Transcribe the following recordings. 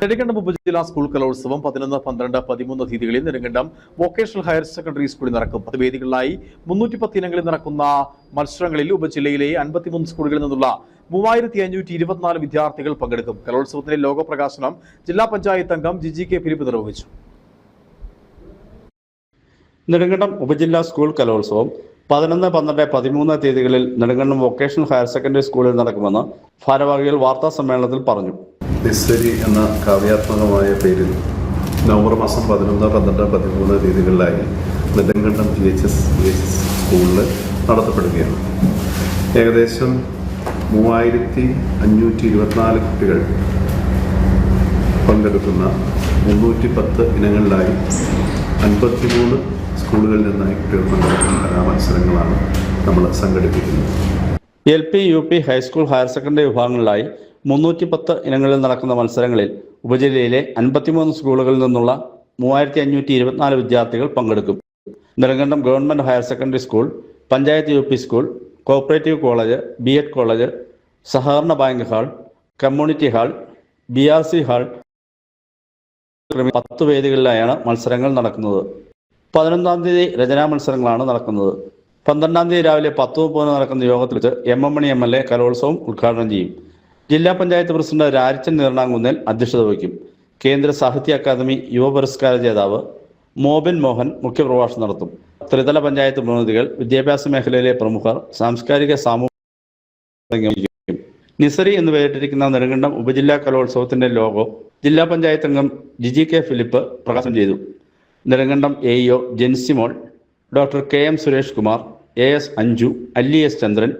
നെടുങ്കണ്ടം ഉപജില്ലാ സ്കൂൾ കലോത്സവം പതിനൊന്ന് പന്ത്രണ്ട് പതിമൂന്ന് തീയതികളിൽ നെടുങ്കണ്ടം വൊക്കേഷണൽ ഹയർ സെക്കൻഡറി സ്കൂളിൽ നടക്കും. പത്ത് വേദികളിലായി മുന്നൂറ്റി പത്ത് ഇനങ്ങളിൽ നടക്കുന്ന മത്സരങ്ങളിൽ ഉപജില്ലയിലെ അൻപത്തിമൂന്ന് സ്കൂളുകളിൽ നിന്നുള്ള മൂവായിരത്തി അഞ്ഞൂറ്റി ഇരുപത്തിനാല് വിദ്യാർത്ഥികൾ പങ്കെടുക്കും. കലോത്സവത്തിന്റെ ലോഗോ പ്രകാശനം ജില്ലാ പഞ്ചായത്ത് അംഗം ജിജി കെ ഫിലിപ്പ് നിർവഹിച്ചു. നെടുങ്കണ്ടം ഉപജില്ലാ സ്കൂൾ കലോത്സവം പതിനൊന്ന് പന്ത്രണ്ട് പതിമൂന്ന് തീയതികളിൽ നെടുങ്കണ്ടം വൊക്കേഷണൽ ഹയർ സെക്കൻഡറി സ്കൂളിൽ നടക്കുമെന്ന് ഭാരവാഹികൾ വാർത്താ സമ്മേളനത്തിൽ പറഞ്ഞു. നിസ്സരി എന്ന കാവ്യാത്മകമായ പേരിൽ നവംബർ മാസം പതിനൊന്ന് പന്ത്രണ്ട് പതിമൂന്ന് തീയതികളിലായി Nedumkandam G H S G H S സ്കൂളിൽ നടത്തപ്പെടുകയാണ്. ഏകദേശം മൂവായിരത്തി അഞ്ഞൂറ്റി ഇരുപത്തിനാല് കുട്ടികൾ പങ്കെടുക്കുന്ന മുന്നൂറ്റി പത്ത് ഇനങ്ങളിലായി അൻപത്തിമൂന്ന് സ്കൂളുകളിൽ നിന്നായി കുട്ടികൾ പങ്കെടുക്കുന്ന കലാമത്സരങ്ങളാണ് നമ്മൾ സംഘടിപ്പിക്കുന്നത്. L P U P high school higher secondary വിഭാഗങ്ങളിലായി മുന്നൂറ്റി പത്ത് ഇനങ്ങളിൽ നടക്കുന്ന മത്സരങ്ങളിൽ ഉപജില്ലയിലെ അൻപത്തിമൂന്ന് സ്കൂളുകളിൽ നിന്നുള്ള മൂവായിരത്തി അഞ്ഞൂറ്റി ഇരുപത്തിനാല് വിദ്യാർത്ഥികൾ പങ്കെടുക്കും. Nedumkandam government higher secondary school panchayat U school cooperative college B college സഹകരണ bank hall community hall B R C hall പത്ത് വേദികളിലായാണ് മത്സരങ്ങൾ നടക്കുന്നത്. പതിനൊന്നാം തീയതി രചനാ മത്സരങ്ങളാണ് നടക്കുന്നത്. പന്ത്രണ്ടാം തീയതി രാവിലെ പത്ത് മുപ്പതിന് നടക്കുന്ന യോഗത്തിൽ വെച്ച് M M Mani M L A കലോത്സവം ഉദ്ഘാടനം ചെയ്യും. ജില്ലാ പഞ്ചായത്ത് പ്രസിഡന്റ് രാജച്ചൻ നീർണാങ്കുന്നേൽ അധ്യക്ഷത വഹിക്കും. കേന്ദ്ര സാഹിത്യ അക്കാദമി യുവ പുരസ്കാര ജേതാവ് മോബിൻ മോഹൻ മുഖ്യപ്രഭാഷണം നടത്തും. ത്രിതല പഞ്ചായത്ത് പ്രതിനിധികൾ വിദ്യാഭ്യാസ മേഖലയിലെ പ്രമുഖർ സാംസ്കാരിക സാമൂഹിക നിസറി എന്ന് പേരിട്ടിരിക്കുന്ന നെടുങ്കണ്ടം ഉപജില്ലാ കലോത്സവത്തിന്റെ ലോഗോ ജില്ലാ പഞ്ചായത്ത് അംഗം ജിജി കെ ഫിലിപ്പ് പ്രകാശനം ചെയ്തു. Nedumkandam A E O Jencymol doctor K M Suresh Kumar A S Anju Alli S Chandran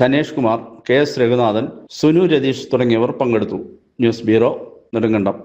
Dhanesh Kumar K S Raghunathan Sunu Ratheesh തുടങ്ങിയവർ പങ്കെടുത്തു. News bureau Nedumkandam.